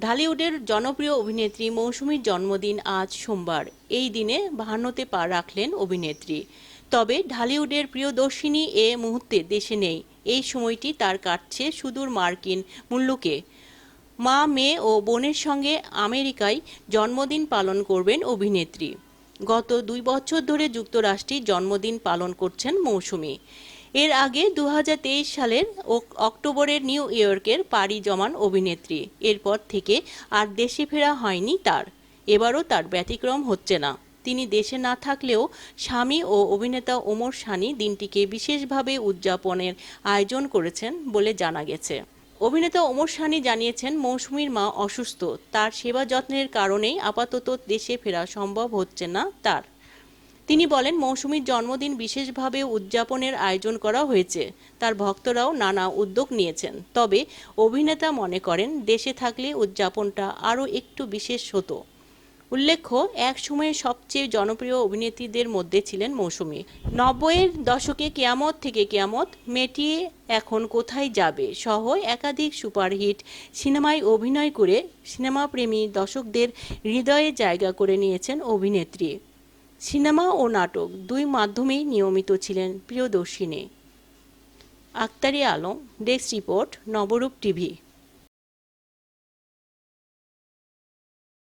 ঢালিউডের জনপ্রিয় অভিনেত্রী মৌসুমীর জন্মদিন আজ সোমবার। এই দিনে বাহান্নতে পা রাখলেন অভিনেত্রী। তবে ঢালিউডের প্রিয়দর্শিনী এ মুহূর্তে দেশে নেই। এই সময়টি তার কাটছে সুদূর মার্কিন মুল্লুকে। মা, মেয়ে ও বোনের সঙ্গে আমেরিকায় জন্মদিন পালন করবেন অভিনেত্রী। গত দুই বছর ধরে যুক্তরাষ্ট্রে জন্মদিন পালন করছেন মৌসুমী। এর আগে দু হাজার তেইশ সালের অক- অক্টোবরের নিউ ইয়র্কের পাড়ি জমান অভিনেত্রী। এরপর থেকে আর দেশে ফেরা হয়নি তার। এবারও তার ব্যতিক্রম হচ্ছে না। তিনি দেশে না থাকলেও স্বামী ও অভিনেতা ওমর সানি দিনটিকে বিশেষভাবে উদযাপনের আয়োজন করেছেন বলে জানা গেছে। অভিনেতা ওমর সানি জানিয়েছেন, মৌসুমীর মা অসুস্থ। তার সেবা যত্নের কারণেই আপাতত দেশে ফেরা সম্ভব হচ্ছে না তার। তিনি বলেন, মৌসুমীর জন্মদিন বিশেষভাবে উদযাপনের আয়োজন করা হয়েছে। তার ভক্তরাও নানা উদ্যোগ নিয়েছেন। তবে অভিনেতা মনে করেন, দেশে থাকলে উদযাপনটা আরও একটু বিশেষ হতো। উল্লেখ্য, এক সময়ে সবচেয়ে জনপ্রিয় অভিনেত্রীদের মধ্যে ছিলেন মৌসুমী। নব্বইয়ের দশকে কেয়ামত থেকে কেয়ামত মেটিয়ে এখন কোথায় যাবে সহ একাধিক সুপারহিট সিনেমায় অভিনয় করে সিনেমাপ্রেমী দর্শকদের হৃদয়ে জায়গা করে নিয়েছেন অভিনেত্রী। সিনেমা ও নাটক দুই মাধ্যমেই নিয়মিত ছিলেন Priyadarshini. Aktari Alam desk report Nabarup TV.